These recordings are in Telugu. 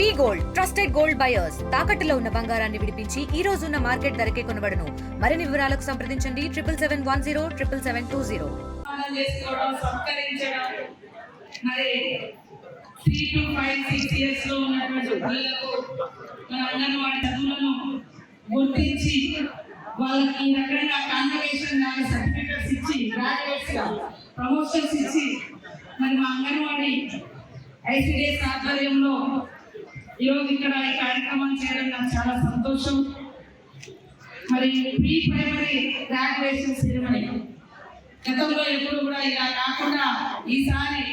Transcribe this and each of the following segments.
V gold trusted gold buyers తాకట్టులో ఉన్న బంగారాన్ని విడిపించి ఈ రోజు ఉన్న మార్కెట్ ధరకే కొనబడను. మరిన్ని వివరాలకు సంప్రదించండి. Triple seven one zero triple seven two zero. మరి త్రీ టు ఫైవ్ సిక్స్ ఇయర్స్లో ఉన్నటువంటి పిల్లలకు మన అంగన్వాడీ చదువులను గుర్తించి వాళ్ళకి ఈ రకంగా కాన్వకేషన్ లాగా సర్టిఫికెట్స్ ఇచ్చి గ్రాడ్యుయేట్స్గా ప్రమోషన్స్ ఇచ్చి మరి మా అంగన్వాడీ ఐసీడీఎస్ ఆధ్వర్యంలో ఈరోజు ఇక్కడ ఈ కార్యక్రమం చేయడం నాకు చాలా సంతోషం. మరి ప్రీ ప్రైమరీ గ్రాడ్యుయేషన్ సెరమనీ గతంలో ఎప్పుడు కూడా ఇలా కాకుండా ఈసారి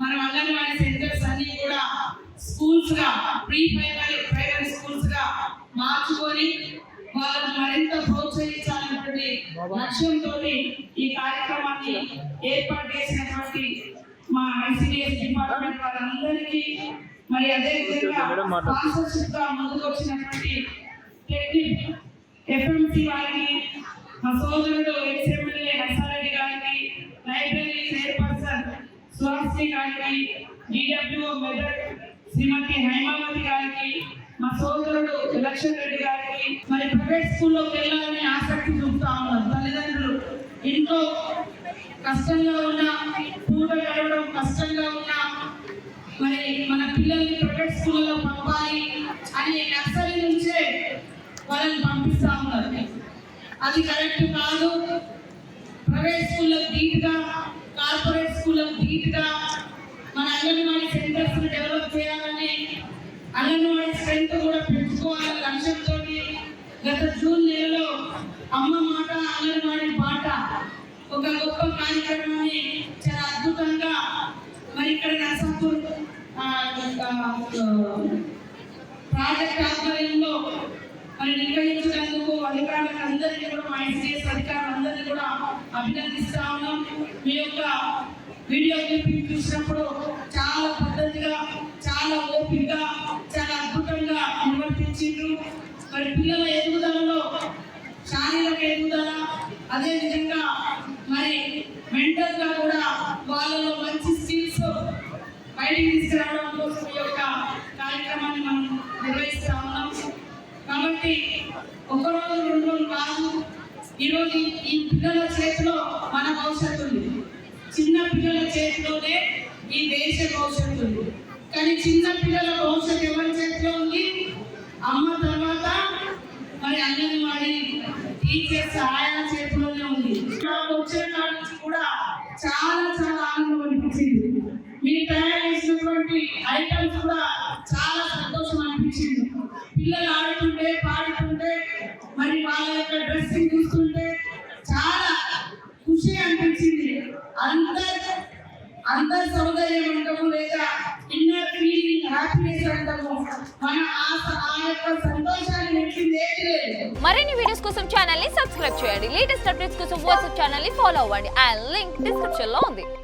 మన అంగన్వాడీ సెంటర్స్ అన్ని కూడా స్కూల్స్గా ప్రీ ప్రైమరీ ప్రైమరీ స్కూల్స్గా మార్చుకొని వాళ్ళని మరింత ప్రోత్సహించాలన్నటువంటి లక్ష్యంతో ఈ కార్యక్రమాన్ని ఏర్పాటు చేసినటువంటి మా ఐసిడిఎస్ డిపార్ట్మెంట్ వాళ్ళందరికీ మరి అదే విధంగా స్పాన్సర్షిప్గా ముందుకు వచ్చినటువంటి టెక్నిక్ ఎఫ్ఎంసి వారికి మా సోదరుడు ఎక్స్ ఎమ్మెల్యే నర్సారెడ్డి గారికి లైబ్రరీ చైర్పర్సన్ సుహాస్ని గారికి డిడబ్ల్యూ మెదక్ శ్రీమతి హైమావతి గారికి మా సోదరుడు లక్ష్మణ్ రెడ్డి గారికి మరి ప్రైవేట్ స్కూల్లోకి వెళ్ళాలని ఆసక్తి చూపుతా ఉన్నారు. తల్లిదండ్రులు ఇంట్లో కష్టంగా ఉన్న పూట గడవడం కష్టంగా ఉన్న మరి మన పిల్లల్ని ప్రైవేట్ స్కూల్లో పంపాలి అని నర్సరీ నుంచే వాళ్ళని పంపిస్తా ఉన్నారు. అది కరెక్ట్ కాదు. ప్రైవేట్ స్కూళ్ళకు ధీటుగా కార్పొరేట్ స్కూళ్ళకు ధీటుగా మన అంగన్వాడీ సెంటర్స్ డెవలప్ చేయాలని అంగన్వాడీ స్ట్రెంత్ కూడా పెంచుకోవాలని లక్ష్యంతో గత జూన్ నెలలో అమ్మ మాట అంగన్వాడీ పాట ఒక గొప్ప కార్యక్రమాన్ని చాలా అద్భుతంగా మరి ఇక్కడ నరసాపూర్ ప్రాజెక్ట్ ఆధ్వర్యంలో మరి నిర్వహించినందుకు అధికారులకు అందరినీ కూడా మా ఎస్డిఎస్ అధికారులందరినీ కూడా అభినందిస్తా ఉన్నాం. మీ యొక్క వీడియో క్లిప్పింగ్ చూసినప్పుడు చాలా పద్ధతిగా చాలా ఓపికగా చాలా అద్భుతంగా నిర్వర్తించారు మరి పిల్లల ఎదుగుదలలో శారీరక ఎదుగుదల అదే విధంగా మరి మెంటల్గా కూడా వాళ్ళలో మంచి స్కిల్స్ బయటికి తీసుకురావడం కోసం ఈ యొక్క కార్యక్రమాన్ని మనం నిర్వహిస్తా ఉన్నాం. కాబట్టి ఒక రోజు రెండు రోజులు కాదు ఈరోజు ఈ- ఈ పిల్లల చేతిలో మన భవిష్యత్తు ఉంది. చిన్న పిల్లల చేతిలోనే ఈ దేశ భవిష్యత్తు ఉంది. కానీ చిన్న పిల్లల భవిష్యత్తు ఎవరి చేతిలో ఉంది? అమ్మ తర్వాత మరి అంగన్వాడీ టీచర్స్ ఆయా ఐటమ్స్ కూడా చాలా సంతోషం అనిపించింది. పిల్లలు ఆడుతుంటే పాడుతుంటే మరి వాళ్ళ యొక్క డ్రెస్సింగ్ చూస్తుంటే చాలా ఖుషి అనిపించింది. అందరు అందరి సౌందర్యం అంటాము లేదా ఇన్నర్ ఫీలింగ్ హ్యాపీనెస్ అంటాము. మన ఆశ ఆ యొక్క సంతోషాన్ని నెట్టింది ఏది లేదు. మరిన్ని వీడియోస్ కోసం ఛానల్ని సబ్స్క్రైబ్ చేయండి. లేటెస్ట్ అప్డేట్స్ కోసం వాట్సాప్ ఛానల్ని ఫాలో అవ్వండి. అండ్ లింక్ డిస్క్రిప్షన్లో ఉంది.